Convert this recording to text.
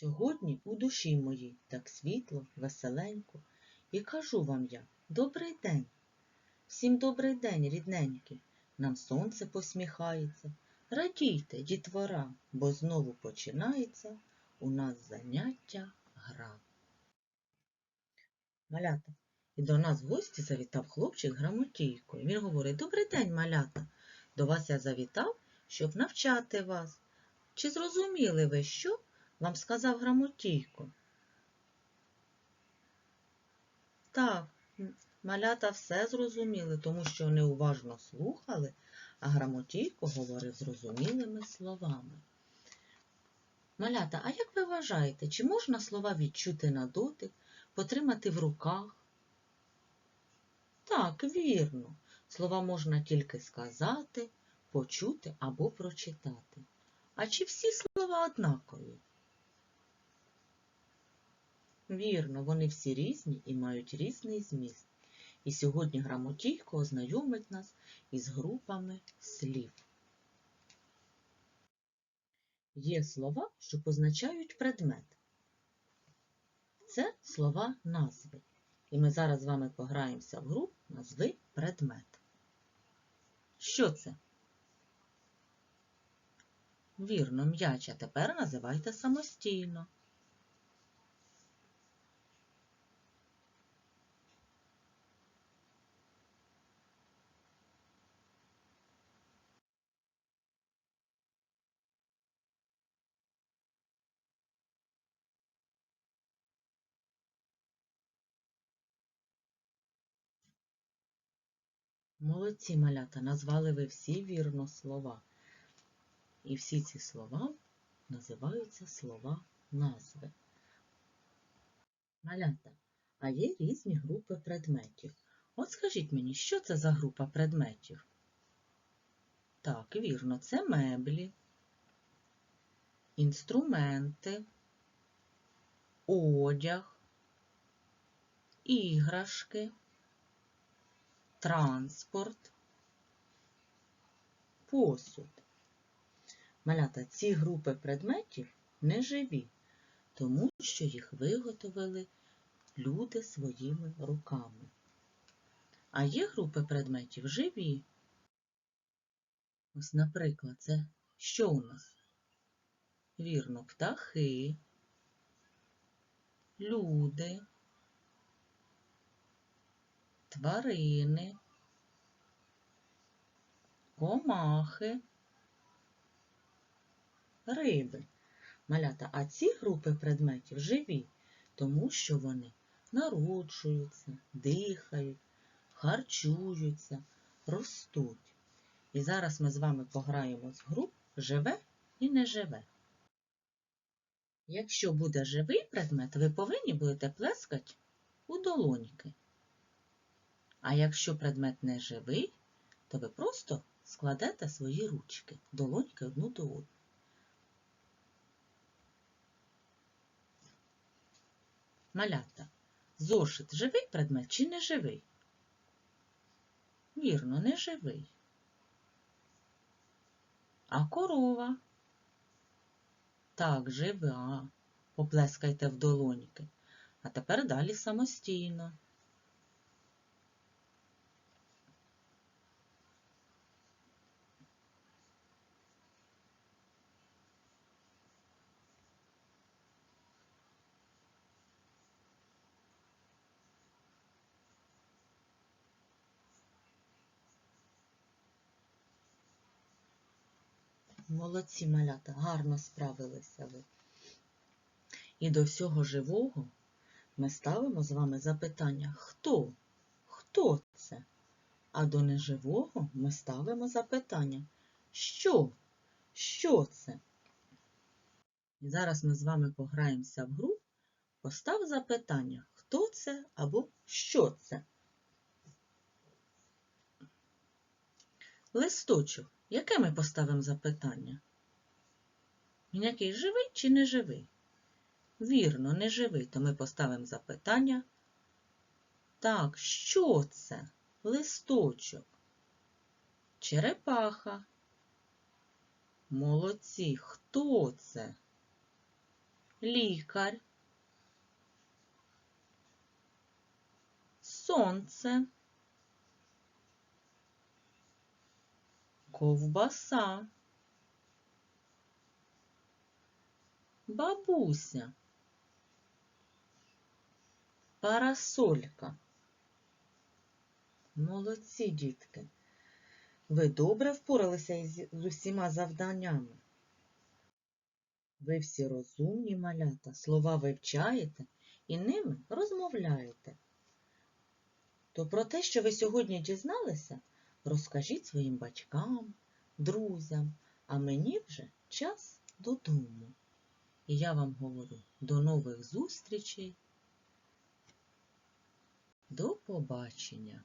Сьогодні у душі моїй так світло, веселенько, і кажу вам я добрий день. Всім добрий день, рідненькі, нам сонце посміхається. Радійте, дітвора, бо знову починається у нас заняття гра. Малята, і до нас в гості завітав хлопчик грамотійкою. Він говорить, добрий день, малята. До вас я завітав, щоб навчати вас. Чи зрозуміли ви, що вам сказав грамотійко? Так, малята все зрозуміли, тому що вони уважно слухали, а грамотійко говорив зрозумілими словами. Малята, а як ви вважаєте, чи можна слова відчути на дотик, потримати в руках? Так, вірно. Слова можна тільки сказати, почути або прочитати. А чи всі слова однакові? Вірно, вони всі різні і мають різний зміст. І сьогодні грамотійко ознайомить нас із групами слів. Є слова, що позначають предмет. Це слова назви. І ми зараз з вами пограємося в гру назви предмет. Що це? Вірно, м'яч, а тепер називайте самостійно. Молодці малята, назвали ви всі вірно слова. І всі ці слова називаються слова назви. Малята, а є різні групи предметів. От скажіть мені, що це за група предметів? Так, вірно, це меблі, інструменти, одяг, іграшки, транспорт, посуд. Малята, ці групи предметів не живі, тому що їх виготовили люди своїми руками. А є групи предметів живі. Ось, наприклад, це що у нас? Вірно, птахи, люди, тварини, комахи, риби. Малята, а ці групи предметів живі, тому що вони народжуються, дихають, харчуються, ростуть. І зараз ми з вами пограємо з груп живе і не живе. Якщо буде живий предмет, ви повинні будете плескати у долоньки. А якщо предмет не живий, то ви просто складете свої ручки, долоньки одну до одної. Малята, зошит живий предмет чи не живий? Вірно, не живий. А корова? Так, жива. Поплескайте в долоньки. А тепер далі самостійно. Молодці малята, гарно справилися ви. І до всього живого ми ставимо з вами запитання хто? Хто це? А до неживого ми ставимо запитання що? Що це? І зараз ми з вами пограємося в гру. Постав запитання, хто це або що це? Листочок. Яке ми поставимо запитання? Він який живий чи не живий? Вірно, не живий, то ми поставимо запитання. Так, що це? Листочок. Черепаха. Молодці, хто це? лікар, сонце, ковбаса, бабуся, парасолька. Молодці, дітки. Ви добре впоралися з усіма завданнями. Ви всі розумні малята, слова вивчаєте і ними розмовляєте. То про те, що ви сьогодні дізналися, розкажіть своїм батькам, друзям, а мені вже час додому. І я вам говорю до нових зустрічей. До побачення!